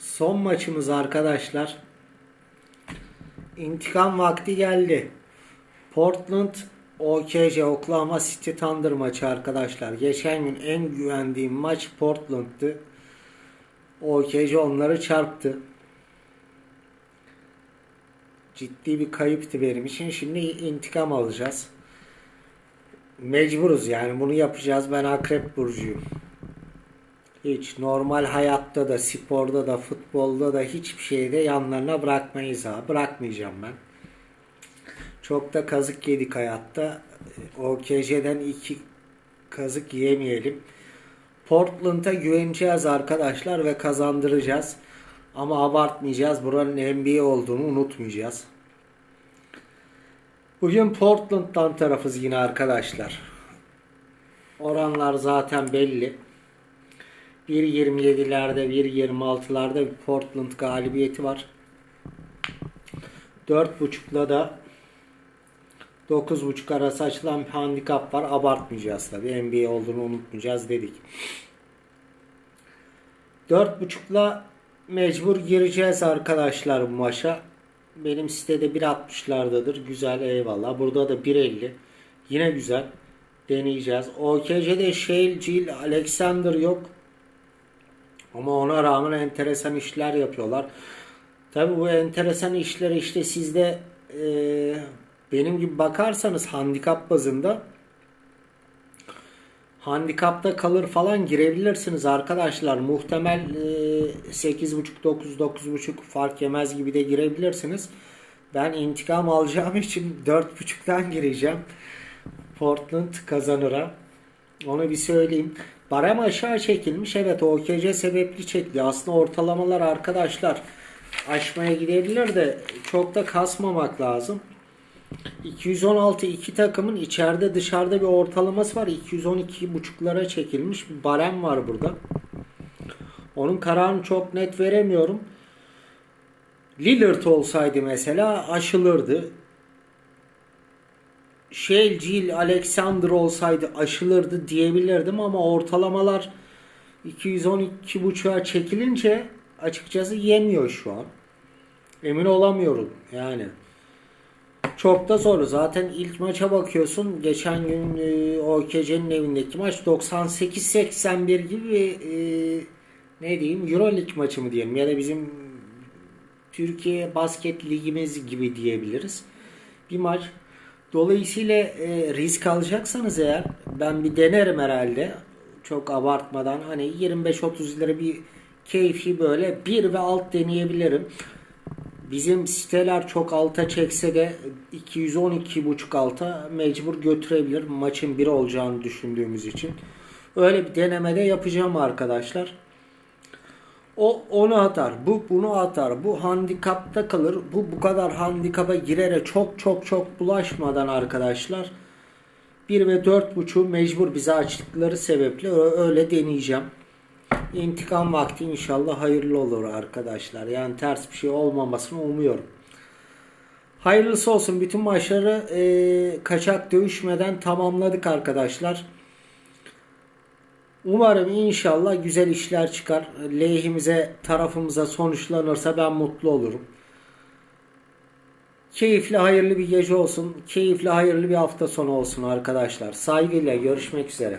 Son maçımız arkadaşlar. İntikam vakti geldi. Portland OKC Oklahoma City Thunder maçı arkadaşlar. Geçen gün en güvendiğim maç Portland'tı. OKC onları çarptı. Ciddi bir kayıptı benim için. Şimdi intikam alacağız. Mecburuz yani bunu yapacağız. Ben Akrep Burcu'yum. Hiç normal hayatta da, sporda da, futbolda da hiçbir şeyde yanlarına bırakmayız ha. Bırakmayacağım ben. Çok da kazık yedik hayatta. OKC'den iki kazık yemeyelim. Portland'a güveneceğiz arkadaşlar ve kazandıracağız. Ama abartmayacağız. Buranın NBA olduğunu unutmayacağız. Bugün Portland'dan tarafız yine arkadaşlar. Oranlar zaten belli. 1.27'lerde 1.26'larda bir Portland galibiyeti var. 4.5'la da 9.5 arası açılan bir handikap var. Abartmayacağız tabi. NBA olduğunu unutmayacağız dedik. 4.5'la mecbur gireceğiz arkadaşlar bu maça. Benim sitede 1.60'lardadır. Güzel eyvallah. Burada da 1.50. Yine güzel. Deneyeceğiz. OKC'de Shale, Jill, Alexander yok. Ama ona rağmen enteresan işler yapıyorlar. Tabi bu enteresan işleri işte sizde e, benim gibi bakarsanız handikap bazında handikapta kalır falan girebilirsiniz arkadaşlar. Muhtemel e, 8.5 9 9.5 fark yemez gibi de girebilirsiniz. Ben intikam alacağım için 4.5'tan gireceğim. Portland kazanıra. Onu bir söyleyeyim. Barem aşağı çekilmiş. Evet OKC sebepli çekti. Aslında ortalamalar arkadaşlar aşmaya gidebilir de çok da kasmamak lazım. 216 iki takımın içeride dışarıda bir ortalaması var. 212 buçuklara çekilmiş bir barem var burada. Onun kararını çok net veremiyorum. Lillard olsaydı mesela aşılırdı. Shell Alexander olsaydı aşılırdı diyebilirdim ama ortalamalar 212.5'a çekilince açıkçası yemiyor şu an. Emin olamıyorum yani. Çok da zor. Zaten ilk maça bakıyorsun. Geçen gün e, OKC'nin evindeki maç 98-81 gibi e, ne diyeyim Euroleague maçı mı diyelim ya da bizim Türkiye basket ligimiz gibi diyebiliriz. Bir maç. Dolayısıyla e, risk alacaksanız eğer ben bir denerim herhalde. Çok abartmadan hani 25-30 lira bir keyfi böyle bir ve alt deneyebilirim. Bizim siteler çok alta çekse de 212.5 alta mecbur götürebilir. Maçın bir olacağını düşündüğümüz için. Öyle bir denemede yapacağım arkadaşlar. O onu atar. Bu bunu atar. Bu handikapta kalır. Bu bu kadar handikapa girere çok çok çok bulaşmadan arkadaşlar 1 ve 4.5 mecbur bize açtıkları sebeple öyle deneyeceğim. İntikam vakti inşallah hayırlı olur arkadaşlar. Yani ters bir şey olmamasını umuyorum. Hayırlısı olsun. Bütün maçları e, kaçak dövüşmeden tamamladık arkadaşlar. Umarım inşallah güzel işler çıkar. Lehimize, tarafımıza sonuçlanırsa ben mutlu olurum. Keyifli, hayırlı bir gece olsun. Keyifli, hayırlı bir hafta sonu olsun arkadaşlar. Saygıyla görüşmek üzere.